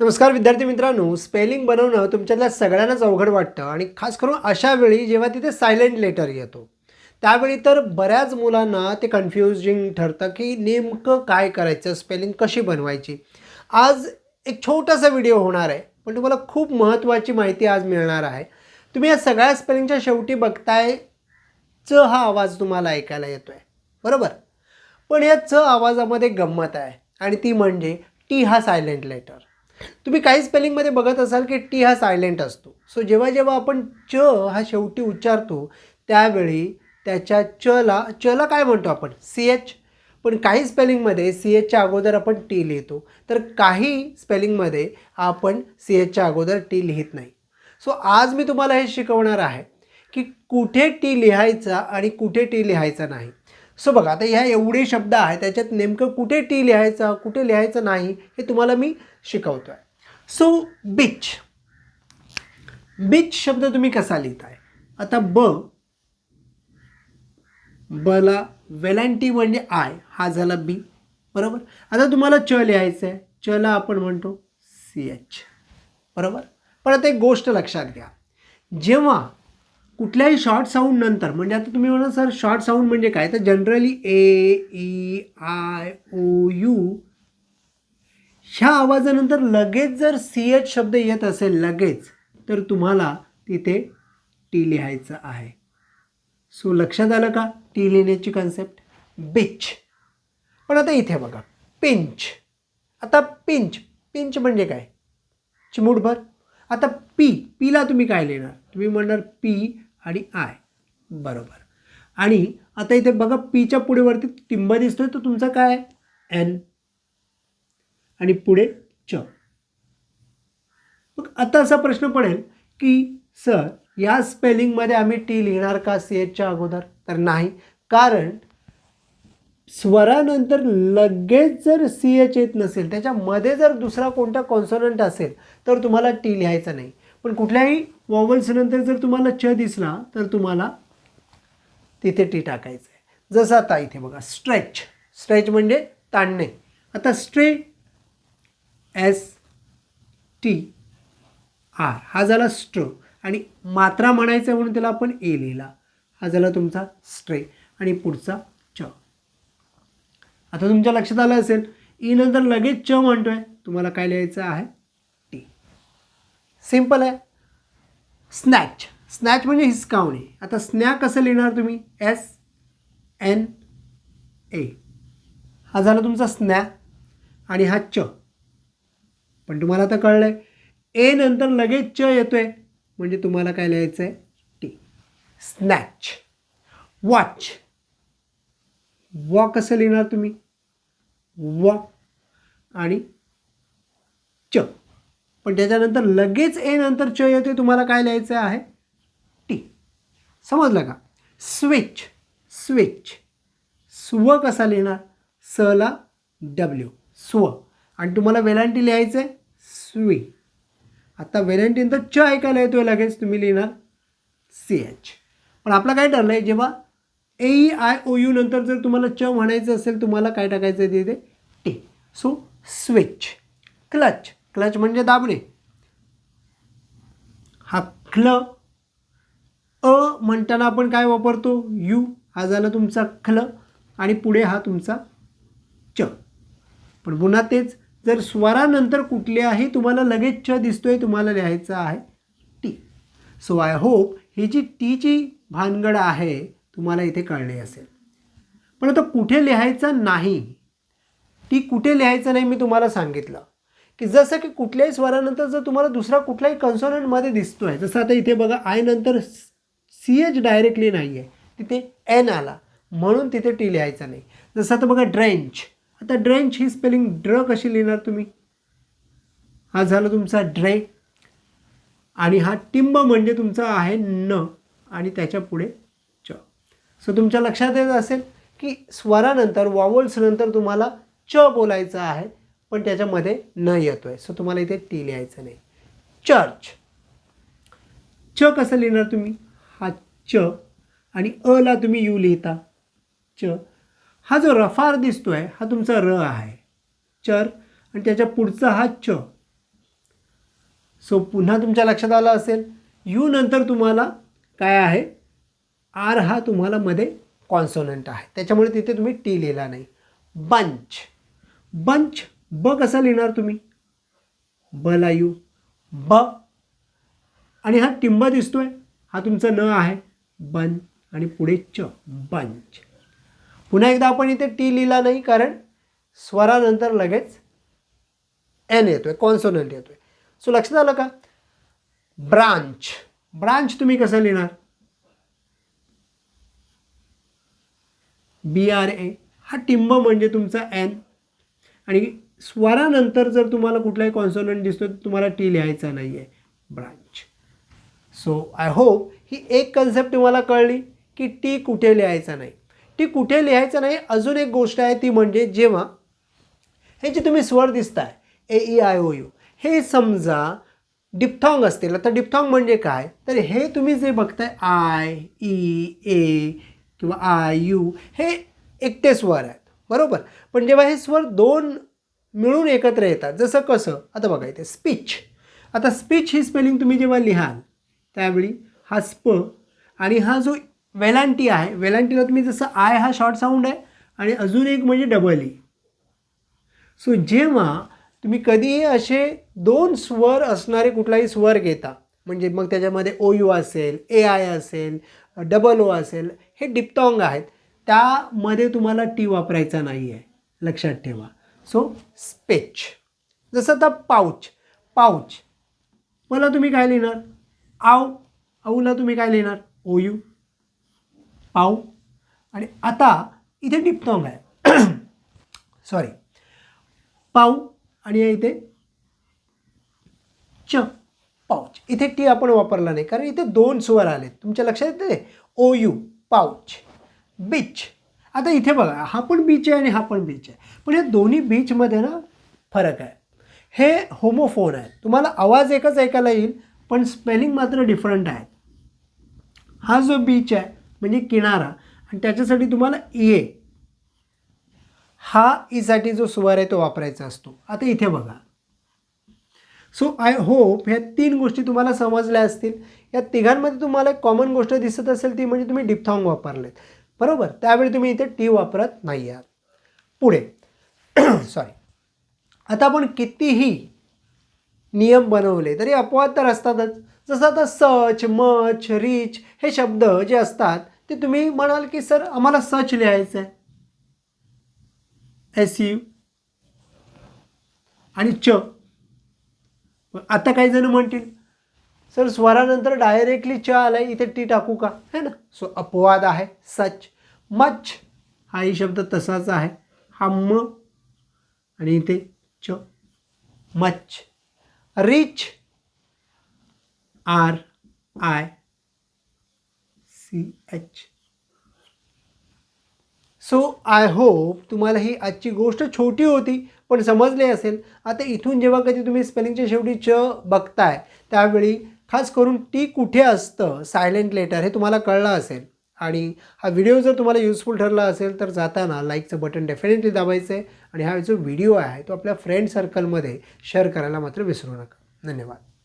नमस्कार विद्यार्थी मित्रांनो स्पेलिंग बनवणं तुमच्यातल्या सगळ्यांनाच अवघड वाटतं आणि खास करून अशा वेळी जेव्हा तिथे सायलेंट लेटर येतो. त्यावेळी तर बऱ्याच मुलांना ते कन्फ्युजिंग ठरतं की नेमकं काय करायचं स्पेलिंग कशी बनवायची. आज एक छोटासा व्हिडिओ होणार आहे पण तुम्हाला खूप महत्त्वाची माहिती आज मिळणार आहे. तुम्ही या सगळ्या स्पेलिंगच्या शेवटी बघताय च हा आवाज तुम्हाला ऐकायला येतो आहे बरोबर? पण या च आवाजामध्ये गंमत आहे आणि ती म्हणजे टी हा सायलेंट लेटर तुम्ही काही स्पेलिंगमध्ये बघत असाल की टी हा सायलेंट असतो. सो जेव्हा जेव्हा आपण च हा शेवटी उच्चारतो त्यावेळी त्याच्या चला चला काय म्हणतो आपण? सी एच पण काही स्पेलिंगमध्ये सी एचच्या अगोदर आपण टी लिहितो. तर काही स्पेलिंगमध्ये आपण सी एचच्या अगोदर टी लिहित नाही. सो आज मी तुम्हाला हे शिकवणार आहे की कुठे टी लिहायचा आणि कुठे टी लिहायचा नाही. सो बघा आता ह्या एवढे शब्द आहेत त्याच्यात नेमकं कुठे टी लिहायचं कुठे लिहायचं नाही हे तुम्हाला मी शिकवतो आहे सो बीच बीच शब्द तुम्ही कसा लिहिताय? आता ब बला वेलांटी म्हणजे आय हा झाला बी बरोबर? आता तुम्हाला च लिहायचं आहे चला आपण म्हणतो सी एच बरोबर? पण आता एक गोष्ट लक्षात घ्या. जेव्हा कुठल्याही शॉर्ट साऊंड नंतर म्हणजे आता तुम्ही म्हणा सर शॉर्ट साऊंड म्हणजे काय? तर generally A E I O U ह्या आवाजानंतर लगेच जर सी एच शब्द येत असेल लगेच तर तुम्हाला तिथे टी लिहायचं आहे. सो लक्षात आलं का? टी लिहिण्याची कन्सेप्ट? बिच. पण आता इथे बघा पिंच. आता पिंच पिंच म्हणजे काय? चिमूटभर. आता पी पीला तुम्ही काय लिहिणार? तुम्ही म्हणणार पी आणि आय. बरोबर. आणि आता इथे बघा पीच्या पुढे वरती टिंब दिसतोय तो तुमचा काय? एन आणि पुढे च. मग आता असा प्रश्न पडेल की सर या स्पेलिंगमध्ये आम्ही टी लिहिणार का सी एचच्या अगोदर? तर नाही. कारण स्वरानंतर लगेच जर सी एच येत नसेल त्याच्यामध्ये जर दुसरा कोणता कॉन्सोनंट असेल तर तुम्हाला टी लिहायचा नाही. पण कुठल्याही वॉवल्सनंतर जर तुम्हाला च दिसला तर तुम्हाला तिथे टी टाकायचं आहे जसं आता इथे बघा स्ट्रेच. स्ट्रेच म्हणजे ताणणे. आता स्ट्रे एस टी आर हा झाला स्ट्र. आणि मात्रा म्हणायचं म्हणून त्याला आपण ए लिहिला. हा झाला तुमचा स्ट्रे. आणि पुढचा च. आता तुमच्या लक्षात आलं असेल ई नंतर लगेच च म्हणतोय. तुम्हाला काय लिहायचं आहे? सिंपल आहे. स्नॅच स्नॅच म्हणजे हिसकावणे. आता स्नॅ कसं लिहिणार तुम्ही? एस एन ए हा झाला तुमचा स्नॅ आणि हा च. पण तुम्हाला आता कळलं आहे ए नंतर लगेच च येतोय. म्हणजे तुम्हाला काय लिहायचं आहे टी स्नॅच वॉच वॉ कसं लिहिणार तुम्ही? व आणि च. पण त्याच्यानंतर लगेच ए नंतर च येते तुम्हाला काय लिहायचं आहे? टी. समजलं का? Switch switch. स्व कसा लिहिणार? सला डब्ल्यू. स्व. आणि तुम्हाला वेलांटी लिहायचं आहे स्वी. आता वेलांटीनंतर च ऐकायला येतोय लगेच तुम्ही लिहिणार? C H. पण आपलं काय ठरलं आहे जेव्हा A E I O U नंतर जर तुम्हाला च म्हणायचं असेल तुम्हाला काय टाकायचं आहे तिथे T. So switch. Clutch. Clutch म्हणजे दाबणे. हा क्ल अ म्हणताना आपण काय वापरतो? यू हा झाला तुमचा क्ल आणि पुढे हा तुमचा च. पण पुन्हा तेच जर स्वरानंतर कुठल्याही तुम्हाला लगेच च दिसतोय तुम्हाला लिहायचं आहे टी सो आय होप ही जी टीची भानगड आहे तुम्हाला इथे कळणे असेल. पण आता कुठे लिहायचं नाही? ती कुठे लिहायचं नाही मी तुम्हाला सांगितलं. की जसं की कुठल्याही स्वरानंतर जर तुम्हाला दुसरा कुठल्याही कन्सोनंटमध्ये दिसतो आहे जसं आता इथे बघा आय नंतर सी एच डायरेक्टली नाही आहे तिथे एन आला. म्हणून तिथे टी लिहायचा नाही. जसं आता बघा ड्रेंच आता ड्रेंच ही स्पेलिंग ड्र कशी लिहिणार तुम्ही? हा झाला तुमचा ड्रे आणि हा टिंब म्हणजे तुमचा आहे न. आणि त्याच्या पुढे च. सो तुमच्या लक्षात येत असेल की स्वरानंतर वॉवल्सनंतर तुम्हाला च बोलायचं आहे. पण त्याच्यामध्ये न येतो आहे सो तुम्हाला इथे टी लिहायचं नाही. चर्च. च कसं लिहिणार तुम्ही? हा च आणि अला तुम्ही यू लिहिता. च. हा जो रफार दिसतो आहे हा तुमचा र आहे. चर आणि त्याच्या पुढचा हा च. सो पुन्हा तुमच्या लक्षात आलं असेल यू नंतर तुम्हाला काय आहे? आर हा तुम्हाला मध्ये कॉन्सोनंट आहे. त्याच्यामुळे तिथे तुम्ही टी लिहिला नाही. बंच. बंच ब कसा लिहिणार तुम्ही? बलायू ब. आणि हा टिंब दिसतोय. हा तुमचा न आहे. बन. आणि पुढे च बंच. पुन्हा एकदा आपण इथे टी लिहिला नाही कारण स्वरानंतर लगेच एन येतोय कॉन्सोनंट येतोय. सो लक्षात आलं का? ब्रांच. ब्रांच तुम्ही कसं लिहिणार? बी आर ए हा टिंब म्हणजे तुमचा एन आणि स्वरानंतर जर तुम्हाला कुठलाही कॉन्सोनंट दिसतो तर तुम्हाला टी लिहायचा नाही आहे ब्रांच सो आय होप ही एक कन्सेप्ट तुम्हाला कळली की टी कुठे लिहायचा नाही. टी कुठे लिहायचा नाही अजून एक गोष्ट आहे ती म्हणजे जेव्हा हे जे तुम्ही स्वर दिसताय A E I O U हे समजा डिप्थॉंग असतील. आता डिप्थॉंग म्हणजे काय? तर हे तुम्ही जे बघताय आय ई ए किंवा आय यू हे एकटे स्वर आहेत. बरोबर? पण जेव्हा हे स्वर दोन मिळून एकत्र येतात. जसं कसं? आता बघा इथे स्पीच आता स्पीच ही स्पेलिंग तुम्ही जेव्हा लिहाल त्यावेळी हा स्प आणि हा जो वेलांटी आहे वेलांटीला तुम्ही जसं आय हा शॉर्ट साऊंड आहे आणि अजून एक म्हणजे डबल ई सो जेव्हा तुम्ही कधीही असे दोन स्वर असणारे कुठलाही स्वर घेता म्हणजे मग त्याच्यामध्ये ओ यू असेल ए आय असेल डबल ओ असेल हे डिप्टॉंग आहेत. त्यामध्ये तुम्हाला टी वापरायचा नाही आहे लक्षात ठेवा. So speech. जसं आता पाऊच पाऊच. मला तुम्ही काय लिहिणार? आव आऊला तुम्ही काय लिहिणार? ओ यू पाऊ आणि आता इथे डिप्टॉंग आहे. सॉरी पाऊ आणि इथे च पाऊच. इथे टी आपण वापरला नाही कारण इथे दोन स्वर आले तुमच्या लक्षात येते? O U pouch. बीच. आता इथे बघा हा पण बीच आहे आणि हा पण बीच आहे. पण या दोन्ही बीचमध्ये ना फरक आहे. हे होमोफोन आहे. तुम्हाला आवाज एकच ऐकायला येईल पण स्पेलिंग मात्र डिफरंट आहेत हा जो बीच आहे म्हणजे किनारा आणि त्याच्यासाठी तुम्हाला ए हा ईसाठी जो स्वर आहे तो वापरायचा असतो. आता इथे बघा. सो आय होप ह्या तीन गोष्टी तुम्हाला समजल्या असतील. या तिघांमध्ये तुम्हाला एक कॉमन गोष्ट दिसत असेल ती म्हणजे तुम्ही डिप्थॉंग वापरलेत. बरोबर? त्यावेळी तुम्ही इथे टी वापरत नाही आहात पुढे. सॉरी आता आपण कितीही नियम बनवले तरी अपवाद तर असतातच. जसं आता सच मच रिच हे शब्द जे असतात ते तुम्ही म्हणाल की सर आम्हाला सच लिहायचं आहे एस यू आणि च. आता काही जण म्हणतील सर स्वरानंतर डायरेक्टली च आलाय इथे टी टाकू का? है ना? सो अपवाद आहे सच. मच हाही शब्द तसाच आहे. हा म आणि इथे च. Much rich R I C H so I hope तुम्हाला ही आजची गोष्ट छोटी होती पण समजली असेल. आता इथून जेव्हा कधी तुम्ही स्पेलिंगच्या शेवटी च बघताय त्यावेळी खास करून टी कुठे असतं सायलेंट लेटर हे तुम्हाला कळलं असेल. आणि हा व्हिडिओ जर तुम्हाला युजफुल ठरला असेल तर जाताना लाईकचं बटन डेफिनेटली दाबायचं आहे आणि हा जो व्हिडिओ आहे तो आपल्या फ्रेंड सर्कलमध्ये शेअर करायला मात्र विसरू नका. धन्यवाद.